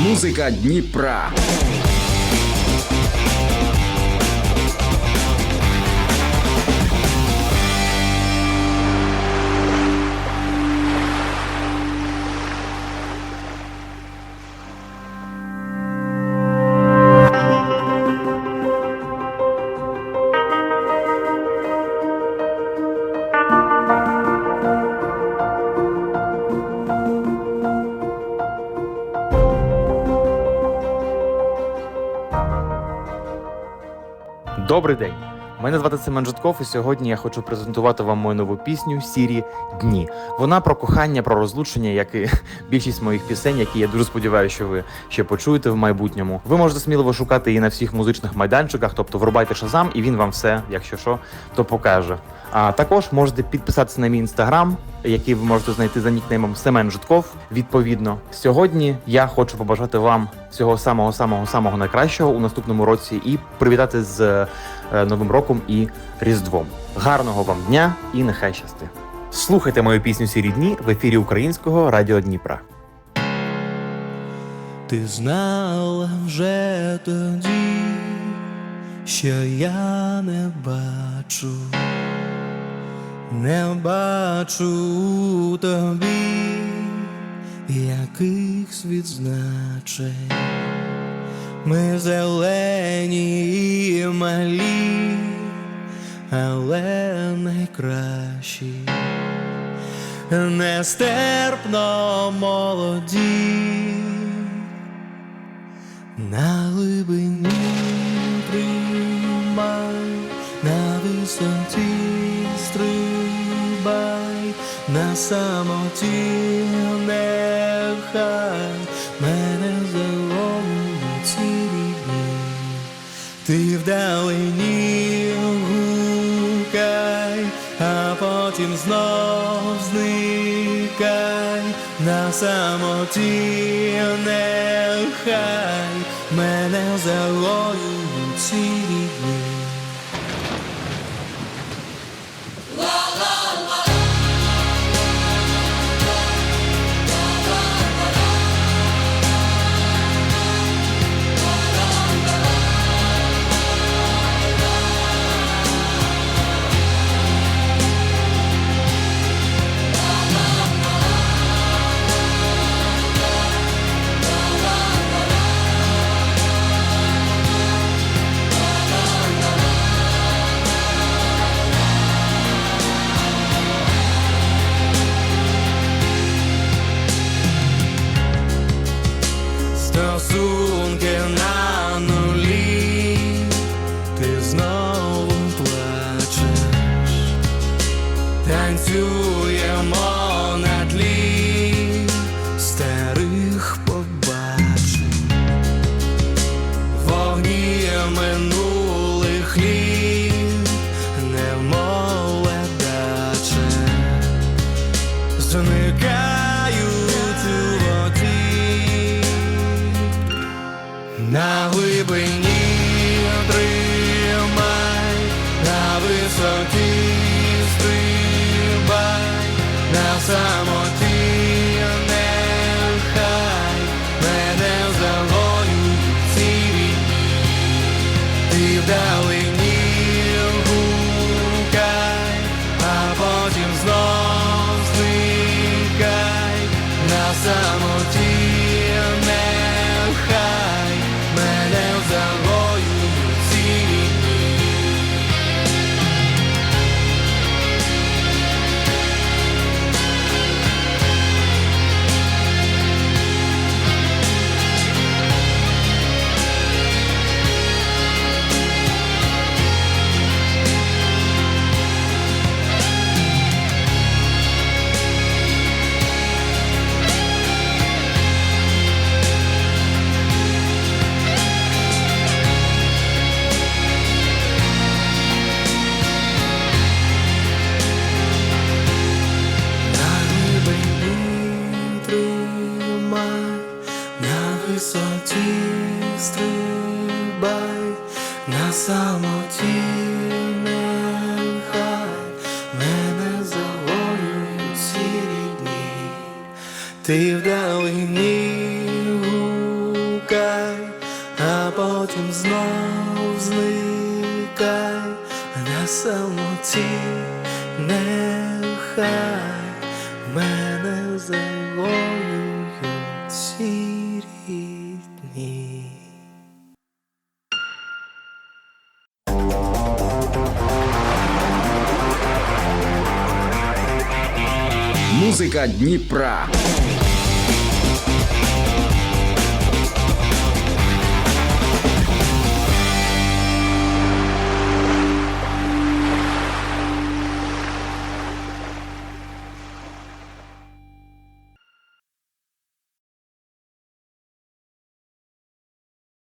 Музика Дніпра. Добрий день! Мене звати Семен Житков, і сьогодні я хочу презентувати вам мою нову пісню Сірі дні. Вона про кохання, про розлучення, як і більшість моїх пісень, які я дуже сподіваюся, що ви ще почуєте в майбутньому. Ви можете сміливо шукати її на всіх музичних майданчиках, тобто врубайте шазам, і він вам все, якщо що, то покаже. А також можете підписатися на мій інстаграм, який ви можете знайти за нікнеймом Семен Житков. Відповідно, сьогодні я хочу побажати вам всього самого самого самого найкращого у наступному році і привітати з е, Новим роком і Різдвом. Гарного вам дня і нехай щасти. Слухайте мою пісню Сірі дні в ефірі українського радіо Дніпра. Ти знала вже тоді, що я не бачу, не бачу у тобі якихось відзначень. Ми зелені і малі, але найкращі нестерпно молоді, на глибині тримай, на висоті на самоті нехай мене заломить цілі дні. Ти вдалині гукай, а потім знов зникай на самоті нехай мене залоюють цілі дні. Зникають у воді на глибині тримай, на висоті стрибай, на самоті нехай мене залоюють ці війні. Ти вдалині самоті висоті стрибай, на самоті нехай мене завоюють сірі дні, ти вдалині гукай, а потім знов зникай, на самоті. Нехай мене завоюють сірі дні. Музика Дніпра.